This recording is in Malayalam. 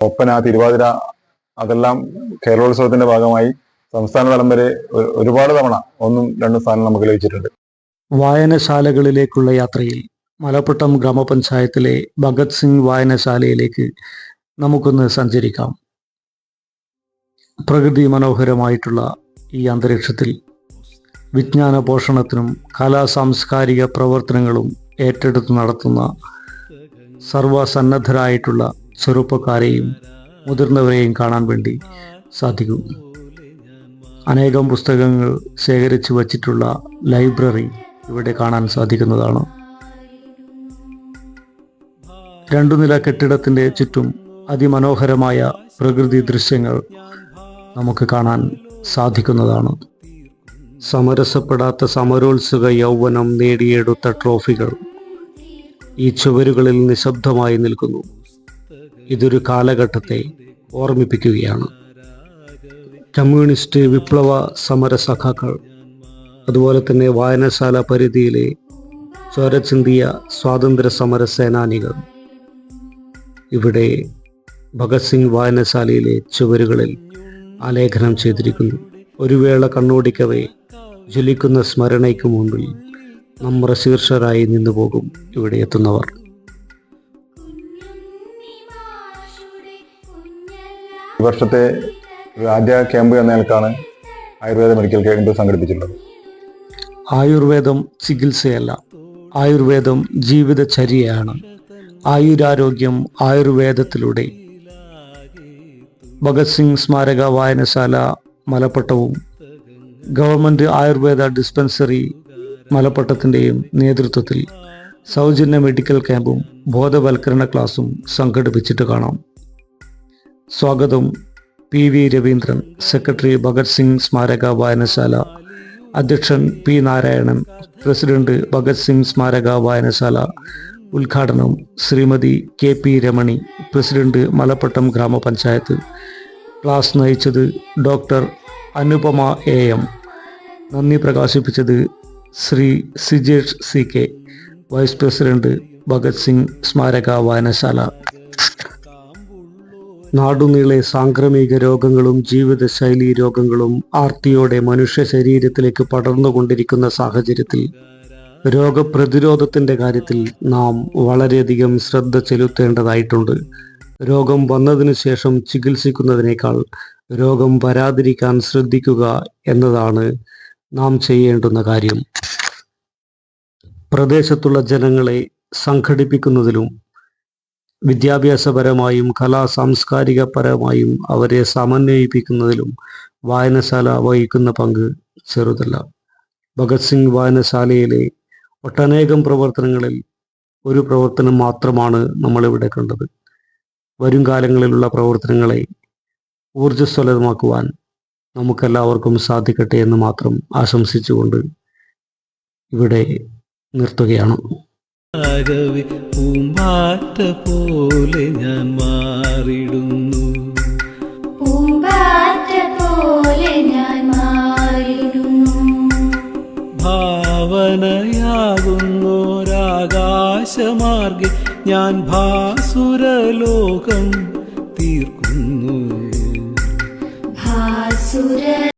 ഒപ്പന തിരുവാതിര അതെല്ലാം കേരളോത്സവത്തിന്റെ ഭാഗമായി സംസ്ഥാന തലം വരെ ഒരുപാട് തവണ ഒന്നും രണ്ടും സ്ഥാനം നമുക്ക് ലഭിച്ചിട്ടുണ്ട്. വായനശാലകളിലേക്കുള്ള യാത്രയിൽ മലപ്പട്ടം ഗ്രാമപഞ്ചായത്തിലെ ഭഗത് സിംഗ് വായനശാലയിലേക്ക് നമുക്കൊന്ന് സഞ്ചരിക്കാം. പ്രകൃതി മനോഹരമായിട്ടുള്ള ഈ അന്തരീക്ഷത്തിൽ വിജ്ഞാന പോഷണത്തിനും കലാ സാംസ്കാരിക പ്രവർത്തനങ്ങളും ഏറ്റെടുത്ത് നടത്തുന്ന സർവസന്നദ്ധരായിട്ടുള്ള ചെറുപ്പക്കാരെയും മുതിർന്നവരെയും കാണാൻ വേണ്ടി സാധിക്കും. അനേകം പുസ്തകങ്ങൾ ശേഖരിച്ചു വച്ചിട്ടുള്ള ലൈബ്രറി ഇവിടെ കാണാൻ സാധിക്കുന്നതാണ്. രണ്ടു നില കെട്ടിടത്തിന്റെ ചുറ്റും അതിമനോഹരമായ പ്രകൃതി ദൃശ്യങ്ങൾ നമുക്ക് കാണാൻ സാധിക്കുന്നതാണ്. സമരസപ്പെടാത്ത സമരോത്സുക യൗവനം നേടിയെടുത്ത ട്രോഫികൾ ഈ ചുവരുകളിൽ നിശബ്ദമായി നിൽക്കുന്നു. ഇതൊരു കാലഘട്ടത്തെ ഓർമ്മിപ്പിക്കുകയാണ്. കമ്മ്യൂണിസ്റ്റ് വിപ്ലവ സമര സഖാക്കൾ അതുപോലെ തന്നെ വായനശാല പരിധിയിലെ ചോരചിന്തിയ സ്വാതന്ത്ര്യ സമര സേനാനികൾ. ഇവിടെ ഭഗത് സിംഗ് വായനശാലയിലെ ചുവരുകളിൽ ആലേഖനം ചെയ്തിരിക്കുന്നു. ഒരു വേള കണ്ണോടിക്കവേ ജ്വലിക്കുന്ന സ്മരണയ്ക്ക് മുമ്പിൽ നമ്മുടെ ശീർഷരായി നിന്നു പോകും ഇവിടെ എത്തുന്നവർ. ഈ വർഷത്തെ രാജ ക്യാമ്പ് എന്ന നിലക്കാണ് ആയുർവേദ മെഡിക്കൽ ക്യാമ്പ് സംഘടിപ്പിച്ചിട്ടുള്ളത്. ആയുർവേദം ചികിത്സയല്ല ആയുർവേദം ജീവിതചര്യയാണ്. ആയുരാരോഗ്യം ആയുർവേദത്തിലൂടെ. ഭഗത് സിംഗ് സ്മാരക വായനശാല മലപ്പട്ടവും ഗവൺമെന്റ് ആയുർവേദ ഡിസ്പെൻസറി മലപ്പട്ടത്തിന്റെയും നേതൃത്വത്തിൽ സൗജന്യ മെഡിക്കൽ ക്യാമ്പും ബോധവൽക്കരണ ക്ലാസും സംഘടിപ്പിച്ചിട്ട് കാണാം. സ്വാഗതം. P V Raveendran secretary Bhagat Singh സ്മാരക വായനശാല. അധ്യക്ഷൻ പി നാരായണൻ പ്രസിഡന്റ് ഭഗത് സിംഗ് സ്മാരക വായനശാല. ഉദ്ഘാടനം Shrimati K P Ramani president Malappattam ഗ്രാമപഞ്ചായത്ത്. ക്ലാസ് നയിച്ചത് ഡോക്ടർ അനുപമ എ എം. നന്ദി പ്രകാശിപ്പിച്ചത് Shri Sijesh C K vice president Bhagat Singh സ്മാരക വായനശാല. നാടുനീളെ സാംക്രമിക രോഗങ്ങളും ജീവിതശൈലി രോഗങ്ങളും ആർത്തിയോടെ മനുഷ്യ ശരീരത്തിലേക്ക് പടർന്നുകൊണ്ടിരിക്കുന്ന സാഹചര്യത്തിൽ രോഗപ്രതിരോധത്തിന്റെ കാര്യത്തിൽ നാം വളരെയധികം ശ്രദ്ധ ചെലുത്തേണ്ടതായിട്ടുണ്ട്. രോഗം വന്നതിനു ശേഷം ചികിത്സിക്കുന്നതിനേക്കാൾ രോഗം വരാതിരിക്കാൻ ശ്രദ്ധിക്കുക എന്നതാണ് നാം ചെയ്യേണ്ടുന്ന കാര്യം. പ്രദേശത്തുള്ള ജനങ്ങളെ സംഘടിപ്പിക്കുന്നതിലും വിദ്യാഭ്യാസപരമായും കലാ സാംസ്കാരിക പരമായും അവരെ സമന്വയിപ്പിക്കുന്നതിലും വായനശാല വഹിക്കുന്ന പങ്ക് ചെറുതല്ല. ഭഗത് സിംഗ് വായനശാലയിലെ ഒട്ടനേകം പ്രവർത്തനങ്ങളിൽ ഒരു പ്രവർത്തനം മാത്രമാണ് നമ്മളിവിടെ കണ്ടത്. വരും കാലങ്ങളിലുള്ള പ്രവർത്തനങ്ങളെ ഊർജസ്വലമാക്കുവാൻ നമുക്കെല്ലാവർക്കും സാധിക്കട്ടെ എന്ന് മാത്രം ആശംസിച്ചുകൊണ്ട് ഇവിടെ നിർത്തുകയാണ്. ആകവേ പൂമ്പാറ്റ പോലെ ഞാൻ മാറിടുന്നു. പൂമ്പാറ്റ പോലെ ഞാൻ മാറിടുന്നു. ഭാവനയാകുന്നു ഒരാകാശമാർഗി ഞാൻ ഭാസുരലോകം തീർക്കുന്നു. ഭാസുര